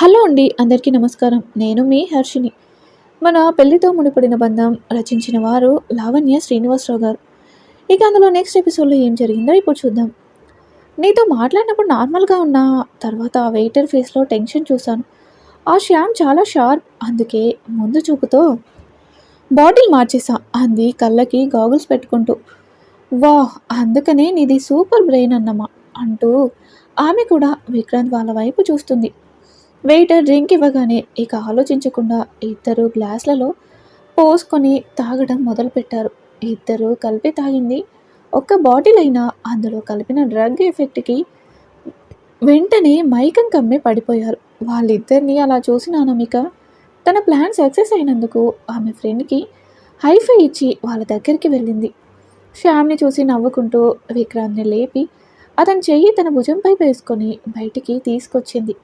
Hello అండి అందరికీ నమస్కారం. నేను మీ హర్షిని మన పెళ్ళితో ముడిపడిన బంధం రచించిన వారు లావణ్య శ్రీనివాసరావు గారు. ఇక అందులో నెక్స్ట్ ఎపిసోడ్లో ఏం జరిగిందో ఇప్పుడు చూద్దాం. నీతో మాట్లాడినప్పుడు నార్మల్గా ఉన్న తర్వాత ఆ వెయిటర్ ఫేస్లో టెన్షన్ చూశాను. ఆ శ్యామ్ చాలా షార్ప్ అందుకే ముందు చూపుతో బాటిల్ మార్చేసా అంది కళ్ళకి గాగుల్స్ పెట్టుకుంటూ. వాహ్ అందుకనే నీది సూపర్ బ్రెయిన్ అన్నమా అంటూ ఆమె కూడా విక్రాంత్ వాళ్ళ వైపు చూస్తుంది. వెయిటర్ డ్రింక్ ఇవ్వగానే ఇక ఆలోచించకుండా ఇద్దరు గ్లాసులలో పోసుకొని తాగడం మొదలుపెట్టారు. ఇద్దరు కలిపి తాగింది. ఒక్క బాటిల్ అయినా అందులో కలిపిన డ్రగ్ ఎఫెక్ట్కి వెంటనే మైకం కమ్మి పడిపోయారు. వాళ్ళిద్దరిని అలా చూసిన అనామిక తన ప్లాన్ సక్సెస్ అయినందుకు ఆమె ఫ్రెండ్కి హైఫై ఇచ్చి వాళ్ళ దగ్గరికి వెళ్ళింది. శ్యామ్ని చూసి నవ్వుకుంటూ విక్రాంత్ని లేపి అతని చెయ్యి తన భుజంపై వేసుకొని బయటికి తీసుకొచ్చింది.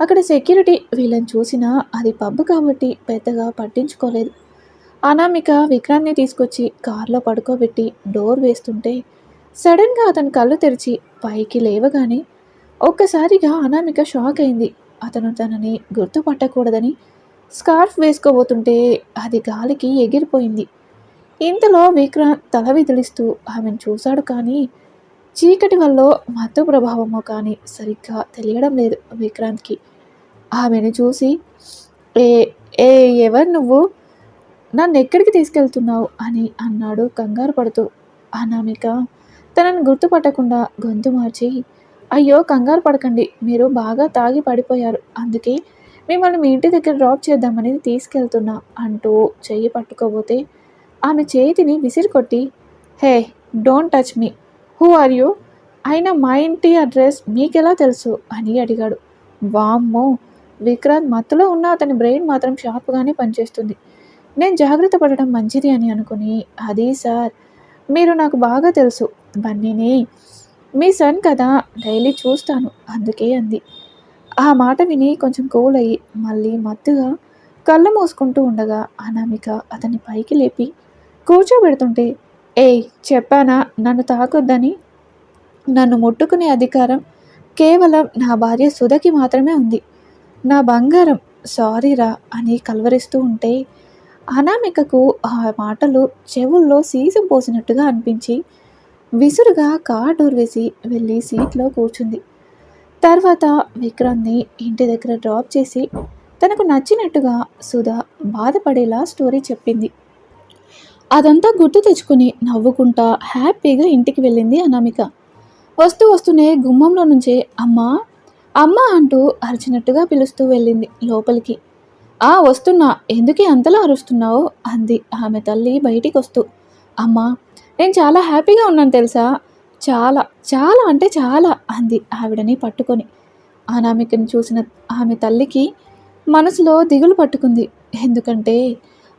అక్కడ సెక్యూరిటీ వీళ్ళని చూసినా అది పబ్ కాబట్టి పెద్దగా పట్టించుకోలేదు. అనామిక విక్రాంత్ని తీసుకొచ్చి కారులో పడుకోబెట్టి డోర్ వేస్తుంటే సడన్గా అతను కళ్ళు తెరిచి పైకి లేవగానే ఒక్కసారిగా అనామిక షాక్ అయింది. అతను తనని గుర్తుపట్టకూడదని స్కార్ఫ్ వేసుకోబోతుంటే అది గాలికి ఎగిరిపోయింది. ఇంతలో విక్రాంత్ తల విదిలిస్తూ ఆమెను చూశాడు కానీ చీకటి వల్ల మత్తు ప్రభావమో కానీ సరిగ్గా తెలియడం లేదు విక్రాంత్కి. ఆమెను చూసి ఏ ఏ ఎవరు నువ్వు? నన్ను ఎక్కడికి తీసుకెళ్తున్నావు? అని అన్నాడు కంగారు పడుతూ. అనామిక తనని గుర్తుపట్టకుండా గొంతు మార్చి అయ్యో కంగారు పడకండి మీరు బాగా తాగి పడిపోయారు. అందుకే మిమ్మల్ని మీ ఇంటి దగ్గర డ్రాప్ చేద్దామని తీసుకెళ్తున్నా అంటూ చెయ్యి పట్టుకోబోతే ఆమె చేతిని విసిరికొట్టి hey don't touch me. Who are you అయినా మా ఇంటి అడ్రస్ మీకెలా తెలుసు? అని అడిగాడు. వామ్మో! విక్రాంత్ మత్తులో ఉన్న అతని బ్రెయిన్ మాత్రం షార్ప్గానే పనిచేస్తుంది. నేను జాగ్రత్త పడడం మంచిది అని అనుకుని అది సార్ మీరు నాకు బాగా తెలుసు. బన్నీని మీ సన్ కదా డైలీ చూస్తాను అందుకే అంది. ఆ మాట విని కొంచెం కూల్ అయ్యి మళ్ళీ మత్తుగా కళ్ళు మూసుకుంటూ ఉండగా అనామిక అతని పైకి లేపి కూర్చోబెడుతుంటే ఏయ్ చెప్పానా? నన్ను తాకొద్దని? నన్ను ముట్టుకునే అధికారం కేవలం నా భార్య సుధకి మాత్రమే ఉంది. నా బంగారం సారీరా అని కలవరిస్తూ ఉంటే అనామికకు ఆ మాటలు చెవుల్లో సీసం పోసినట్టుగా అనిపించి విసురుగా కార్ డోర్ వేసి వెళ్ళి సీట్లో కూర్చుంది. తర్వాత విక్రాంత్ని ఇంటి దగ్గర డ్రాప్ చేసి తనకు నచ్చినట్టుగా సుధా బాధపడేలా స్టోరీ చెప్పింది. అదంతా గుర్తు తెచ్చుకుని నవ్వుకుంటా హ్యాపీగా ఇంటికి వెళ్ళింది అనామిక. వస్తూ వస్తూనే గుమ్మంలో నుంచే అమ్మా అమ్మ అంటూ అరిచినట్టుగా పిలుస్తూ వెళ్ళింది లోపలికి. ఆ వస్తున్నా. ఎందుకే అంతలా అరుస్తున్నావు? అంది ఆమె తల్లి బయటికి వస్తూ అమ్మా నేను చాలా హ్యాపీగా ఉన్నాను తెలుసా? చాలా చాలా అంటే చాలా అంది ఆవిడని పట్టుకొని. అనామికను చూసిన ఆమె తల్లికి మనసులో దిగులు పట్టుకుంది. ఎందుకంటే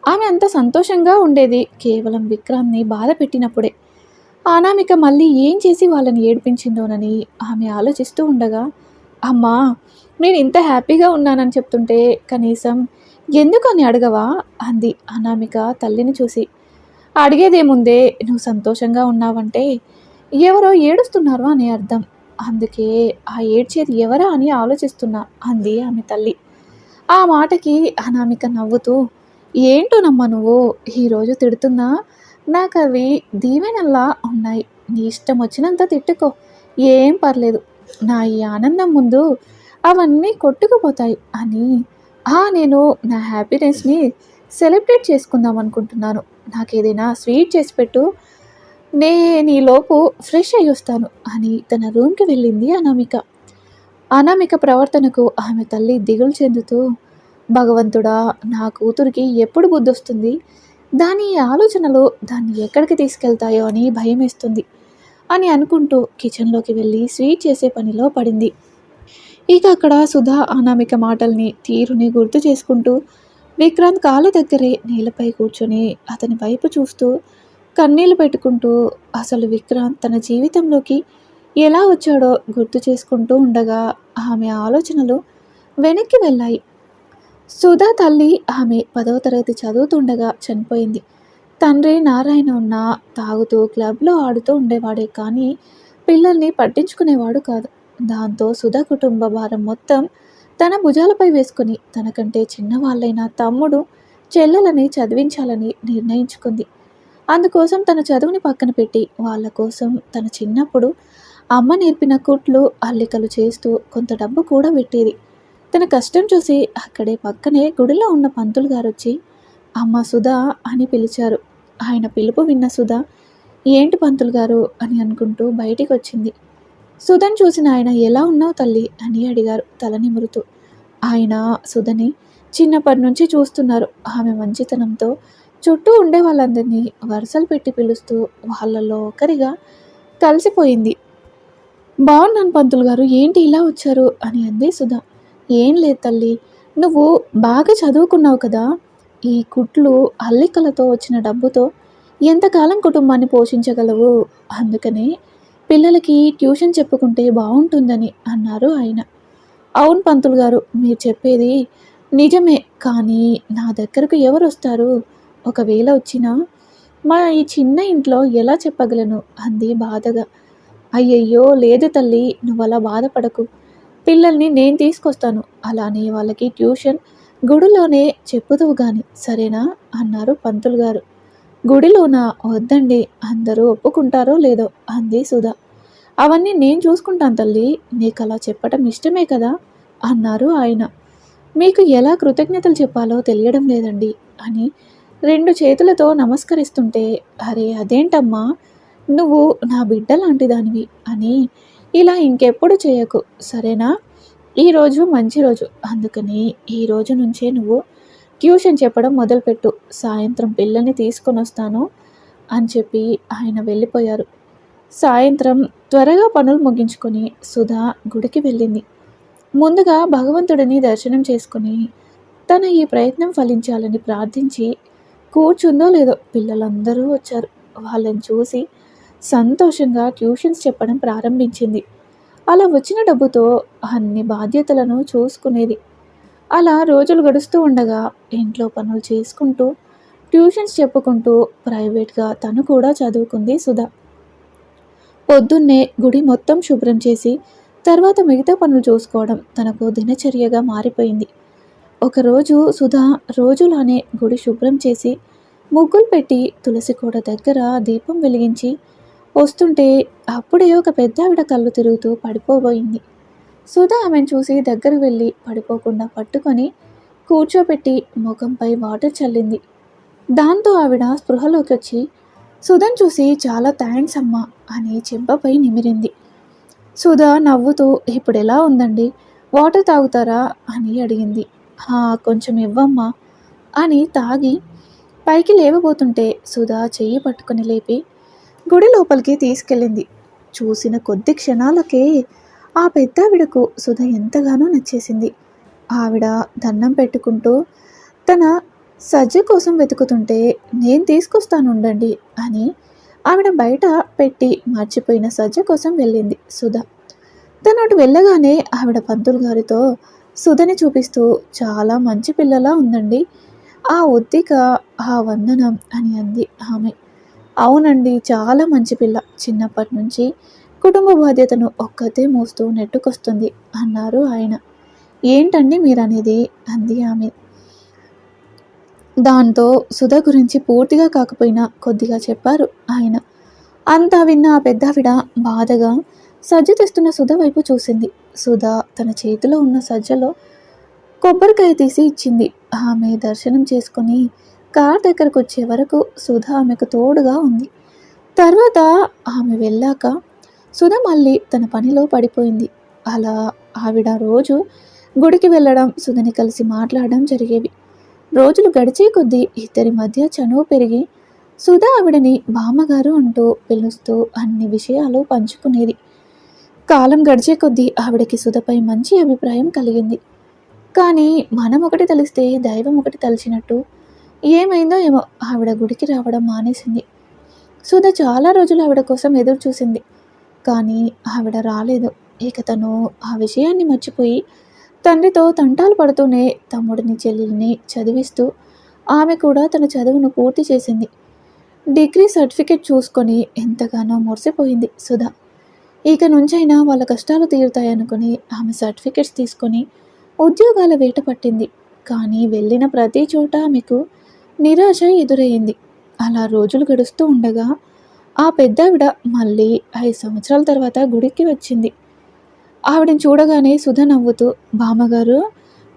ఆమె అంత సంతోషంగా ఉండేది. కేవలం విక్రాంత్ని బాధ పెట్టినప్పుడే. అనామిక మళ్ళీ ఏం చేసి వాళ్ళని ఏడిపించిందోనని ఆమె ఆలోచిస్తూ ఉండగా అమ్మా నేను ఇంత హ్యాపీగా ఉన్నానని చెప్తుంటే కనీసం ఎందుకు అని అడగవా? అంది అనామిక తల్లిని చూసి. అడిగేదేముందే నువ్వు సంతోషంగా ఉన్నావంటే ఎవరో ఏడుస్తున్నారు అని అర్థం. అందుకే ఆ ఏడ్చేది ఎవరా అని ఆలోచిస్తున్నా అంది ఆమె తల్లి. ఆ మాటకి అనామిక నవ్వుతూ ఏంటోనమ్మా నువ్వు? ఈరోజు తిడుతున్నా నాకు అవి దీవెనల్లా ఉన్నాయి. నీ ఇష్టం వచ్చినంత తిట్టుకో. ఏం పర్లేదు. నా ఈ ఆనందం ముందు అవన్నీ కొట్టుకుపోతాయి అని. ఆ నేను నా హ్యాపీనెస్ని సెలబ్రేట్ చేసుకుందాం అనుకుంటున్నాను. నాకు ఏదైనా స్వీట్ చేసి పెట్టు. నేను నీలోపు ఫ్రెష్ అయ్యి వస్తాను అని తన రూమ్కి వెళ్ళింది అనామిక. అనామిక ప్రవర్తనకు ఆమె తల్లి దిగులు చెందుతూ భగవంతుడా నా కూతురికి ఎప్పుడు బుద్ధి వస్తుంది దాని ఆలోచనలు దాన్ని ఎక్కడికి తీసుకెళ్తాయో అని భయం వేస్తుంది అని అనుకుంటూ కిచెన్లోకి వెళ్ళి స్వీట్ చేసే పనిలో పడింది. ఇక అక్కడ సుధా అనామిక మాటల్ని తీరుని గుర్తు చేసుకుంటూ విక్రాంత్ కాళ్ళ దగ్గరే నేలపై కూర్చొని అతని వైపు చూస్తూ కన్నీళ్ళు పెట్టుకుంటూ అసలు విక్రాంత్ తన జీవితంలోకి ఎలా వచ్చాడో గుర్తు చేసుకుంటూ ఉండగా ఆమె ఆలోచనలు వెనక్కి వెళ్ళాయి. సుధా తల్లి ఆమె పదవ తరగతి చదువుతుండగా చనిపోయింది. తండ్రి నారాయణ ఉన్న తాగుతూ క్లబ్లో ఆడుతూ ఉండేవాడే కానీ పిల్లల్ని పట్టించుకునేవాడు కాదు. దాంతో సుధా కుటుంబ భారం మొత్తం తన భుజాలపై వేసుకుని తనకంటే చిన్నవాళ్ళైన తమ్ముడు చెల్లెలని చదివించాలని నిర్ణయించుకుంది. అందుకోసం తన చదువుని పక్కన పెట్టి వాళ్ళ కోసం తన చిన్నప్పుడు అమ్మ నేర్పిన కుట్లు అల్లికలు చేస్తూ కొంత డబ్బు కూడా పెట్టేది. తన కష్టం చూసి అక్కడే పక్కనే గుడిలో ఉన్న పంతులు గారు వచ్చి అమ్మ సుధా అని పిలిచారు. ఆయన పిలుపు విన్న సుధా ఏంటి పంతులు గారు అని అనుకుంటూ బయటికి వచ్చింది సుధన్ చూసిన ఆయన ఎలా ఉన్నావు తల్లి అని అడిగారు తల నిమురుతూ ఆయన సుధని చిన్నప్పటి నుంచి చూస్తున్నారు. ఆమె మంచితనంతో చుట్టూ ఉండే వాళ్ళందరినీ వరుసలు పెట్టి పిలుస్తూ వాళ్ళలో ఒకరిగా కలిసిపోయింది. బాగున్నాను పంతులు గారు ఏంటి ఇలా వచ్చారు అని అంది సుధా. ఏం లేదు తల్లి. నువ్వు బాగా చదువుకున్నావు కదా. ఈ కుట్లు అల్లికలతో వచ్చిన డబ్బుతో ఎంతకాలం కుటుంబాన్ని పోషించగలవు? అందుకనే పిల్లలకి ట్యూషన్ చెప్పుకుంటే బాగుంటుందని అన్నారు ఆయన. అవును పంతులు గారు మీరు చెప్పేది నిజమే. కానీ నా దగ్గరకు ఎవరు వస్తారు? ఒకవేళ వచ్చినా మా ఈ చిన్న ఇంట్లో ఎలా చెప్పగలను? అంది బాధగా. అయ్యయ్యో లేదు తల్లి నువ్వు అలా బాధపడకు. పిల్లల్ని నేను తీసుకొస్తాను. అలానే వాళ్ళకి ట్యూషన్ గుడిలోనే చెప్పుదువు గాని. సరేనా? అన్నారు పంతులు గారు. గుడిలోనా? వద్దండి. అందరూ ఒప్పుకుంటారో లేదో? అంది సుధా. అవన్నీ నేను చూసుకుంటాను తల్లి. నీకు అలా చెప్పటం ఇష్టమే కదా? అన్నారు ఆయన. మీకు ఎలా కృతజ్ఞతలు చెప్పాలో తెలియడం లేదండి అని రెండు చేతులతో నమస్కరిస్తుంటే అరే అదేంటమ్మా? నువ్వు నా బిడ్డ లాంటి దానివి అని ఇలా ఇంకెప్పుడు చేయకు సరేనా? ఈరోజు మంచి రోజు. అందుకని ఈ రోజు నుంచే నువ్వు ట్యూషన్ చెప్పడం మొదలుపెట్టు. సాయంత్రం పిల్లల్ని తీసుకొని వస్తాను అని చెప్పి ఆయన వెళ్ళిపోయారు. సాయంత్రం త్వరగా పనులు ముగించుకొని సుధా గుడికి వెళ్ళింది. ముందుగా భగవంతుడిని దర్శనం చేసుకుని తన ఈ ప్రయత్నం ఫలించాలని ప్రార్థించి కూర్చుందో లేదో పిల్లలందరూ వచ్చారు. వాళ్ళని చూసి సంతోషంగా ట్యూషన్స్ చెప్పడం ప్రారంభించింది. అలా వచ్చిన డబ్బుతో అన్ని బాధ్యతలను చూసుకునేది. అలా రోజులు గడుస్తూ ఉండగా ఇంట్లో పనులు చేసుకుంటూ ట్యూషన్స్ చెప్పుకుంటూ ప్రైవేట్గా తను కూడా చదువుకుంది సుధా. పొద్దున్నే గుడి మొత్తం శుభ్రం చేసి తర్వాత మిగతా పనులు చూసుకోవడం తనకు దినచర్యగా మారిపోయింది. ఒకరోజు సుధా రోజులానే గుడి శుభ్రం చేసి ముగ్గులు పెట్టి తులసి కోట దగ్గర దీపం వెలిగించి వస్తుంటే అప్పుడే ఒక పెద్ద ఆవిడ కళ్ళు తిరుగుతూ పడిపోబోయింది. సుధా ఆమెను చూసి దగ్గరకు వెళ్ళి పడిపోకుండా పట్టుకొని కూర్చోపెట్టి ముఖంపై వాటర్ చల్లింది. దాంతో ఆవిడ స్పృహలోకి వచ్చి సుధన్ చూసి చాలా థ్యాంక్స్ అమ్మా అని చెంపపై నిమిరింది. సుధా నవ్వుతూ ఇప్పుడు ఎలా ఉందండి? వాటర్ తాగుతారా? అని అడిగింది. "హా, కొంచెం ఇవ్వమ్మా అని తాగి పైకి లేవబోతుంటే సుధా చెయ్యి పట్టుకుని లేపి గుడి లోపలికి తీసుకెళ్ళింది. చూసిన కొద్ది క్షణాలకే ఆ పెద్దావిడకు సుధ ఎంతగానో నచ్చేసింది. ఆవిడ దండం పెట్టుకుంటూ తన సజ్జ కోసం వెతుకుతుంటే నేను తీసుకొస్తాను ఉండండి అని ఆవిడ బయట పెట్టి మర్చిపోయిన సజ్జ కోసం వెళ్ళింది సుధ. తను అటు వెళ్ళగానే ఆవిడ పంతులు గారితో సుధని చూపిస్తూ చాలా మంచి పిల్లలా ఉందండి. ఆ ఒత్తిక ఆ వందనం అని అంది ఆమె. అవునండి చాలా మంచి పిల్ల. చిన్నప్పటి నుంచి కుటుంబ బాధ్యతను ఒక్కతే మోస్తూ నెట్టుకొస్తుంది అన్నారు ఆయన. ఏంటండి మీరనేది? అంది ఆమె. దాంతో సుధ గురించి పూర్తిగా కాకపోయినా కొద్దిగా చెప్పారు ఆయన. అంతా విన్న ఆ పెద్దావిడ బాధగా సజ్జ తెస్తున్న సుధ వైపు చూసింది. సుధ తన చేతిలో ఉన్న సజ్జలో కొబ్బరికాయ తీసి ఇచ్చింది. ఆమె దర్శనం చేసుకొని కార్ దగ్గరకు వచ్చే వరకు సుధ ఆమెకు తోడుగా ఉంది. తర్వాత ఆమె వెళ్ళాక సుధ మళ్ళీ తన పనిలో పడిపోయింది. అలా ఆవిడ రోజు గుడికి వెళ్ళడం సుధని కలిసి మాట్లాడడం జరిగేవి. రోజులు గడిచే కొద్దీ ఇద్దరి మధ్య చనువు పెరిగి సుధా ఆవిడని బామ్మగారు అంటూ పిలుస్తూ అన్ని విషయాలు పంచుకునేది. కాలం గడిచే కొద్దీ ఆవిడకి సుధపై మంచి అభిప్రాయం కలిగింది. కానీ మనం ఒకటి తలిస్తే దైవం ఒకటి తలిచినట్టు ఏమైందో ఏమో ఆవిడ గుడికి రావడం మానేసింది. సుధ చాలా రోజులు ఆవిడ కోసం ఎదురు చూసింది. కానీ ఆవిడ రాలేదు. ఇక తను ఆ విషయాన్ని మర్చిపోయి తండ్రితో తంటాలు పడుతూనే తమ్ముడిని చెల్లెల్ని చదివిస్తూ ఆమె కూడా తన చదువును పూర్తి చేసింది. డిగ్రీ సర్టిఫికెట్ చూసుకొని ఎంతగానో మురిసిపోయింది సుధా. ఇక నుంచైనా వాళ్ళ కష్టాలు తీరుతాయనుకుని ఆమె సర్టిఫికెట్స్ తీసుకొని ఉద్యోగాల వేట పట్టింది. కానీ వెళ్ళిన ప్రతి చోట ఆమెకు నిరాశ ఎదురయ్యింది అలా రోజులు గడుస్తూ ఉండగా ఆ పెద్దావిడ మళ్ళీ ఐదు సంవత్సరాల తర్వాత గుడికి వచ్చింది. ఆవిడని చూడగానే సుధ నవ్వుతూ బామ్మగారు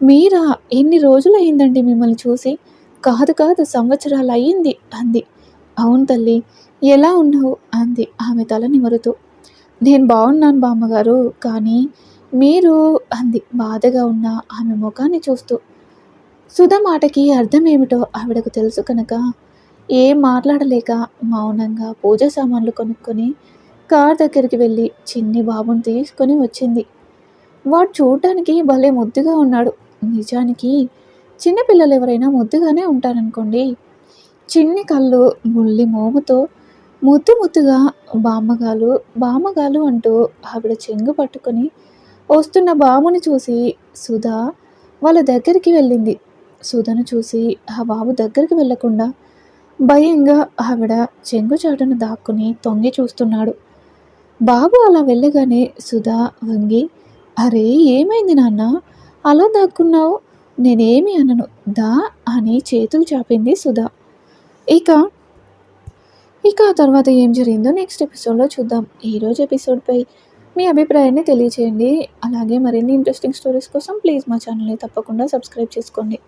మీరా? ఎన్ని రోజులు అయిందండి మిమ్మల్ని చూసి? కాదు కాదు సంవత్సరాలు అయ్యింది అంది. అవును తల్లి ఎలా ఉన్నావు? అంది ఆమె తల నిమరుతూ. నేను బాగున్నాను బామ్మగారు కానీ మీరు అంది. బాధగా ఉన్న ఆమె ముఖాన్ని చూస్తూ. సుధ మాటకి అర్థం ఏమిటో ఆవిడకు తెలుసు కనుక ఏం మాట్లాడలేక మౌనంగా పూజ సామాన్లు కొనుక్కొని కార్ దగ్గరికి వెళ్ళి చిన్ని బాబుని తీసుకొని వచ్చింది. వాడు చూడటానికి భలే ముద్దుగా ఉన్నాడు. నిజానికి చిన్నపిల్లలు ఎవరైనా ముద్దుగానే ఉంటారనుకోండి. చిన్ని కళ్ళు ముల్లి మోముతో ముద్దు ముద్దుగా బామ్మగాలు బామ్మగాలు అంటూ ఆవిడ చెంగు పట్టుకొని వస్తున్న బాముని చూసి సుధా వాళ్ళ దగ్గరికి వెళ్ళింది. సుధను చూసి ఆ బాబు దగ్గరికి వెళ్ళకుండా భయంగా ఆవిడ చెంగుచాటును దాక్కుని తొంగి చూస్తున్నాడు. బాబు అలా వెళ్ళగానే సుధా వంగి అరే ఏమైంది నాన్న? అలా దాక్కున్నావు? నేనేమి అనను. దా అని చేతులు చాపింది సుధా. ఇక ఇక ఆ తర్వాత ఏం జరిగిందో నెక్స్ట్ ఎపిసోడ్లో చూద్దాం. ఈరోజు ఎపిసోడ్పై మీ అభిప్రాయాన్ని తెలియచేయండి. అలాగే మరిన్ని ఇంట్రెస్టింగ్ స్టోరీస్ కోసం ప్లీజ్ మా ఛానల్ని తప్పకుండా సబ్స్క్రైబ్ చేసుకోండి.